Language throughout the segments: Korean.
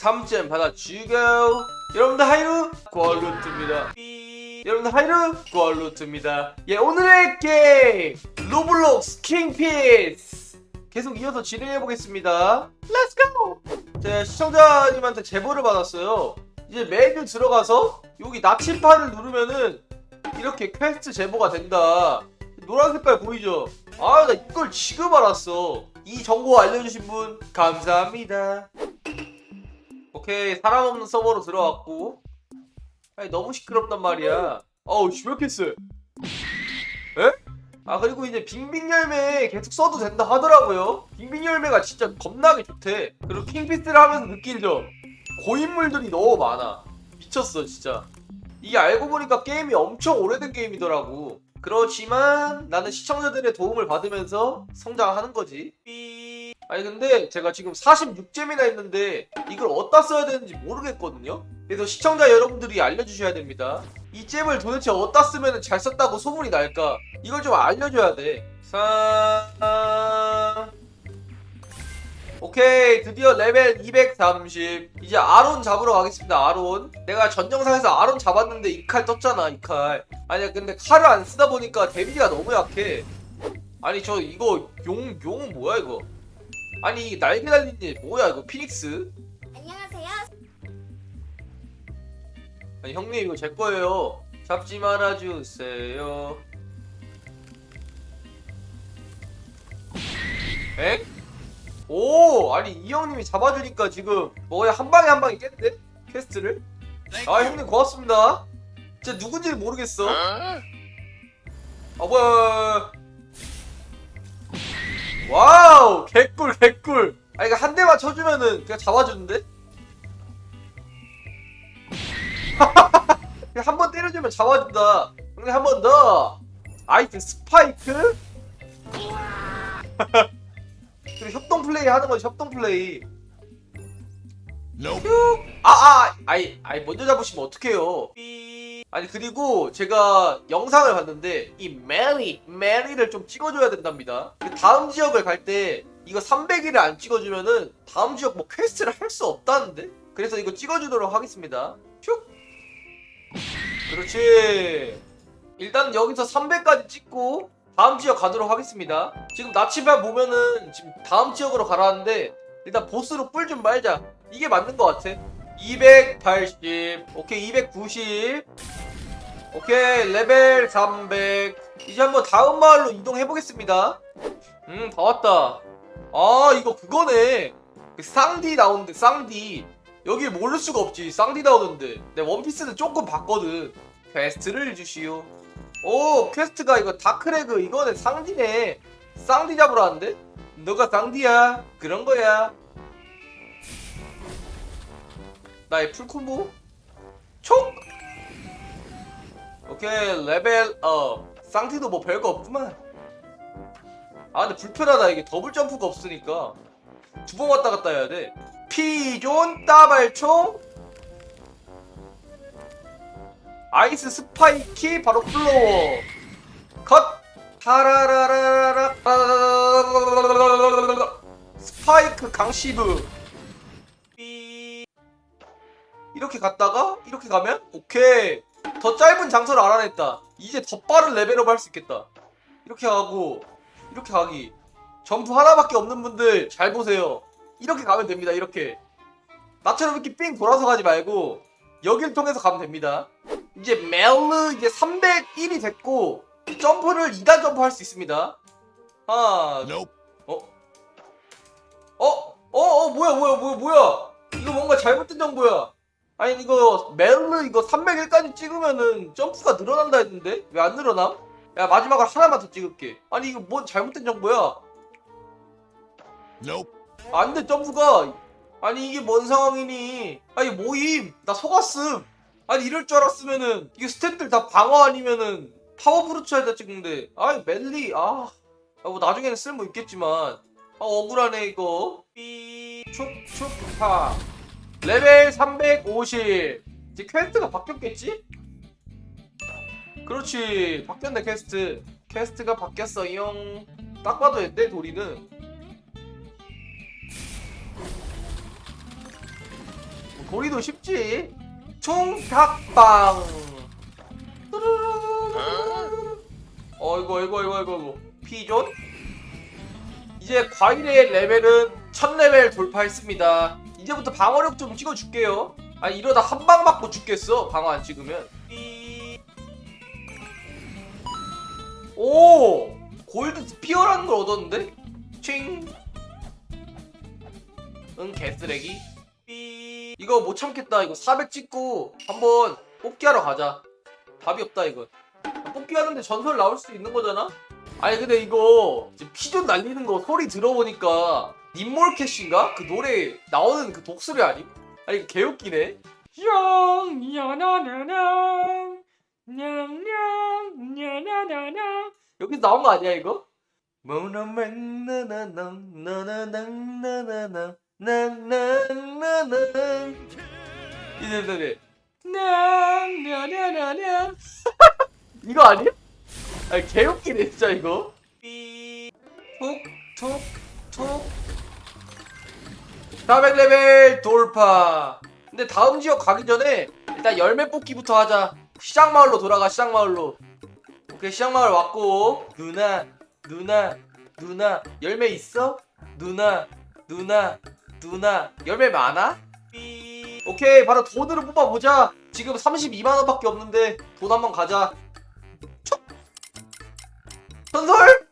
3점 받아주고 여러분들 하이루 구얼루트입니다. 여러분들 하이루 구얼루트입니다. 예 오늘의 게임! 로블록스 킹피스! 계속 이어서 진행해 보겠습니다. 렛츠고 제가 시청자님한테 제보를 받았어요. 이제 메뉴 들어가서 여기 나침판을 누르면은 이렇게 퀘스트 제보가 된다. 노란 색깔 보이죠? 아 나 이걸 지금 알았어. 이 정보 알려주신 분 감사합니다 오케이 사람 없는 서버로 들어왔고. 아니 너무 시끄럽단 말이야. 어우 씨, 왜 이렇게 쎄? 에? 아 그리고 이제 빙빙 열매 계속 써도 된다 하더라고요. 빙빙 열매가 진짜 겁나게 좋대. 그리고 킹피스를 하면서 느낀 점. 고인물들이 너무 많아. 미쳤어 진짜. 이게 알고 보니까 게임이 엄청 오래된 게임이더라고. 그렇지만 나는 시청자들의 도움을 받으면서 성장하는 거지. 삐. 아니 근데 제가 지금 46잼이나 있는데 이걸 어디다 써야 되는지 모르겠거든요? 그래서 시청자 여러분들이 알려주셔야 됩니다. 이 잼을 도대체 어디다 쓰면 잘 썼다고 소문이 날까? 이걸 좀 알려줘야 돼. 사... 오케이 드디어 레벨 230 이제 아론 잡으러 가겠습니다 아론. 내가 전 영상에서 아론 잡았는데 이 칼 떴잖아 이칼. 아니야 근데 칼을 안 쓰다 보니까 데미지가 너무 약해. 아니 저 이거 용 용은 뭐야 이거 아니 이 날개 달린 애 뭐야 이거 피닉스? 안녕하세요. 아니 형님 이거 제 거예요. 잡지 말아주세요. 엥? 오! 아니 이 형님이 잡아주니까 지금 뭐야 한 방에 한 방에 깼는데? 퀘스트를? 아 형님 고맙습니다. 진짜 누군지 모르겠어. 아 뭐야 와 우 개꿀 개꿀. 아 이거 한 대만 쳐주면은 그냥 잡아주는데? 한 번 때려주면 잡아준다. 형님 한 번 더. 아이템 스파이크? 그리고 협동 플레이 하는 거지 협동 플레이. 아아 아이 아이 먼저 잡으시면 어떡해요? 삐. 아니 그리고 제가 영상을 봤는데 이 메리 메리를 좀 찍어줘야 된답니다. 그 다음 지역을 갈 때 이거 300일을 안 찍어주면은 다음 지역 뭐 퀘스트를 할 수 없다는데? 그래서 이거 찍어주도록 하겠습니다. 슉! 그렇지. 일단 여기서 300까지 찍고 다음 지역 가도록 하겠습니다. 지금 나치발 보면은 지금 다음 지역으로 가라는데 일단 보스로 뿔 좀 말자. 이게 맞는 것 같아. 280 오케이 290 오케이 레벨 300 이제 한번 다음 마을로 이동해 보겠습니다. 음 다 왔다. 아 이거 그거네. 그 쌍디 나오는데 쌍디. 여기 모를 수가 없지 쌍디 나오는데. 내 원피스는 조금 봤거든. 퀘스트를 주시오. 오 퀘스트가 이거 다크레그 이거는 쌍디네. 쌍디 잡으러 왔는데? 너가 쌍디야. 그런 거야. 나의 풀콤보? 촉 오케이 레벨 업. 쌍디도 뭐 별거 없구만. 아 근데 불편하다. 이게 더블 점프가 없으니까. 두 번 왔다 갔다 해야 돼. 피존 따발총 아이스 스파이키 바로 플로워 컷. 타라라라라. 스파이크 강시브. 삐. 이렇게 갔다가 이렇게 가면 오케이 더 짧은 장소를 알아냈다 이제 더 빠른 레벨업 할 수 있겠다 이렇게 가고 이렇게 가기 점프 하나밖에 없는 분들 잘 보세요 이렇게 가면 됩니다 이렇게 나처럼 이렇게 삥 돌아서 가지 말고 여기를 통해서 가면 됩니다 이제 멜르 이제 301이 됐고 점프를 2단 점프 할 수 있습니다 하나 Nope. 어? 어? 어? 어? 뭐야 뭐야 뭐야 뭐야 이거 뭔가 잘못된 정보야 아니 이거 멜르 이거 301까지 찍으면은 점프가 늘어난다 했는데? 왜 안 늘어남? 야 마지막으로 하나만 더 찍을게. 아니 이거 뭔 잘못된 정보야? Nope. 안돼 점프가. 아니 이게 뭔 상황이니? 아니 모임. 나 속았음. 아니 이럴 줄 알았으면은 이게 스태프들 다 방어 아니면은 파워브루츠에다 찍는데. 아이 멜리. 아, 아, 뭐 나중에는 쓸모 있겠지만. 아 억울하네 이거. 삐 촉촉파 레벨 350 이제 퀘스트가 바뀌었겠지? 그렇지. 바뀌었네 퀘스트. 퀘스트가 바뀌었어요. 딱 봐도 내 도리는. 도리도 쉽지. 총닭빵 어이구 이거 이거 이거 피존? 이제 과일의 레벨은 1000레벨 돌파했습니다 이제부터 방어력 좀 찍어줄게요. 아니 이러다 한 방 맞고 죽겠어 방어 안 찍으면. 삐. 오! 골드 스피어라는 걸 얻었는데? 칭. 응 개쓰레기. 삐. 이거 못 참겠다. 이거 400 찍고 한번 뽑기 하러 가자. 답이 없다 이거. 뽑기 하는데 전설 나올 수 있는 거잖아? 아니 근데 이거 피존 날리는 거 소리 들어보니까 닛몰캣인가 그 노래 나오는 그 독수리 아니? 아니 개웃기네. 뿅 야나나나 냥냥 야나나나 여기 나온 거 아니야 이거? 이 노래 냥냥냥냥 이거 아니야? 아니 개웃기네 진짜 이거 톡톡톡 400레벨 돌파 근데 다음 지역 가기 전에 일단 열매 뽑기부터 하자 시장마을로 돌아가 시장마을로 오케이 시장마을 왔고 누나 누나 누나 열매 있어? 누나 누나 누나 열매 많아? 삐. 오케이 바로 돈으로 뽑아보자 지금 32만원밖에 없는데 돈 한번 가자 촉! 전설?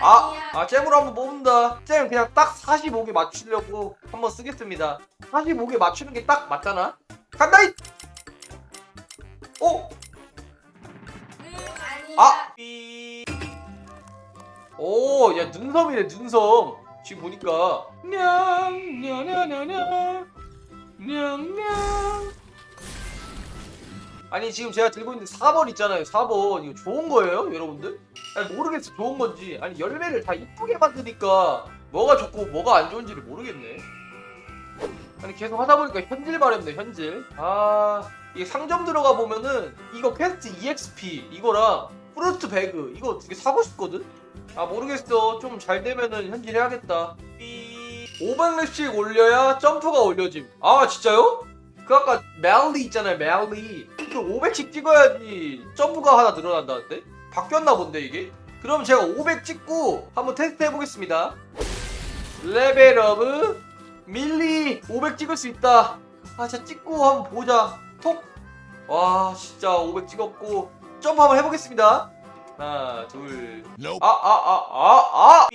아, 아 잼으로 한번 뽑는다 잼 그냥 딱 45개 맞추려고 한번 쓰겠습니다 45개 맞추는 게 딱 맞잖아 간다 이 오! 아! 삐. 오, 야 눈섬이네 눈섬. 지금 보니까 냥냐냐냐냐 냥냥. 아니 지금 제가 들고 있는 4번 있잖아요. 4번 이거 좋은 거예요, 여러분들? 아니 모르겠어 좋은 건지. 아니 열매를 다 이쁘게 만드니까 뭐가 좋고 뭐가 안 좋은지를 모르겠네. 아니 계속 하다 보니까 현질 마렵네 현질. 아 이게 상점 들어가 보면은 이거 퀘스트 EXP 이거랑 프루트 배그 이거 두 개 사고 싶거든? 아 모르겠어 좀 잘 되면은 현질 해야겠다 500렙씩 올려야 점프가 올려짐 아 진짜요? 그 아까 멜리 있잖아요 멜리 그 500씩 찍어야지 점프가 하나 늘어난다는데? 바뀌었나 본데 이게? 그럼 제가 500 찍고 한번 테스트 해보겠습니다 레벨업은 밀리 500 찍을 수 있다 아 진짜 찍고 한번 보자 톡와 진짜 500 찍었고 점프 한번 해보겠습니다 하나 둘 Nope. 아아아아아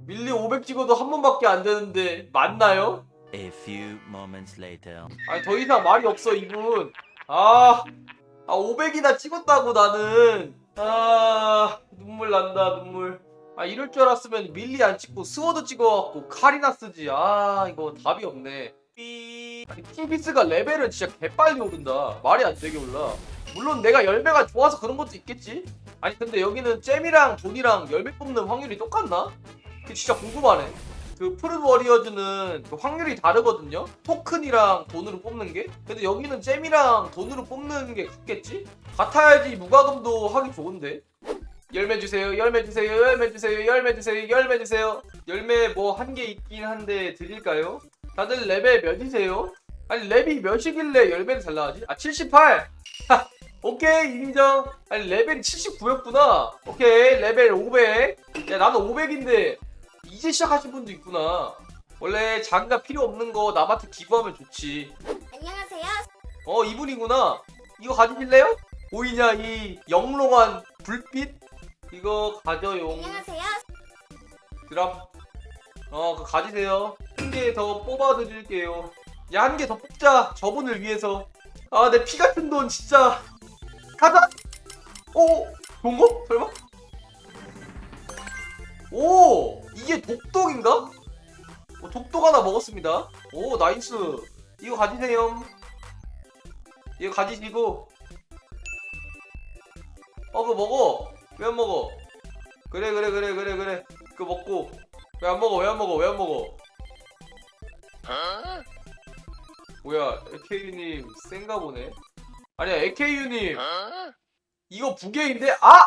밀리 500 찍어도 한 번밖에 안 되는데 맞나요? A few moments later. 아니 더 이상 말이 없어 이분 아, 아 500이나 찍었다고 나는. 아 눈물 난다 눈물. 아 이럴 줄 알았으면 밀리 안 찍고 스워드 찍어갖고 칼이나 쓰지. 아 이거 답이 없네. 킹피스가 레벨은 진짜 개빨리 오른다. 말이 안 되게 올라. 물론 내가 열매가 좋아서 그런 것도 있겠지? 아니 근데 여기는 잼이랑 돈이랑 열매 뽑는 확률이 똑같나? 그게 진짜 궁금하네 그 푸른 워리어즈는 그 확률이 다르거든요. 토큰이랑 돈으로 뽑는 게. 근데 여기는 잼이랑 돈으로 뽑는 게 같겠지? 같아야지 무과금도 하기 좋은데. 열매 주세요. 열매 주세요. 열매 주세요. 열매 주세요. 열매 주세요. 열매 뭐 한 개 있긴 한데 드릴까요? 다들 레벨 몇이세요? 아니 랩이 몇이길래 열매를 잘 나가지? 아 78. 오케이 인정. 아니 레벨이 79였구나. 오케이 레벨 500. 야 나도 500인데 이제 시작하신 분도 있구나. 원래 자기가 필요 없는 거 남한테 기부하면 좋지. 안녕하세요. 어 이분이구나. 이거 가지실래요? 보이냐 이 영롱한 불빛? 이거 가져용. 안녕하세요. 드랍. 어 그거 가지세요. 한 개 더 뽑아드릴게요. 야 한 개 더 뽑자. 저분을 위해서. 아 내 피 같은 돈 진짜. 가자. 오 좋은 거? 설마? 오 이게 독독인가? 어, 독독 하나 먹었습니다. 오 나이스. 이거 가지세요. 이거 가지시고. 어 그거 먹어. 왜 안 먹어? 그래 그래 그래 그래 그래. 그거 먹고. 왜 안 먹어? 왜 안 먹어? 왜 안 먹어? 뭐야, AKU님 센가 보네. 아니야, AKU님 Huh? 이거 부계인데? 아!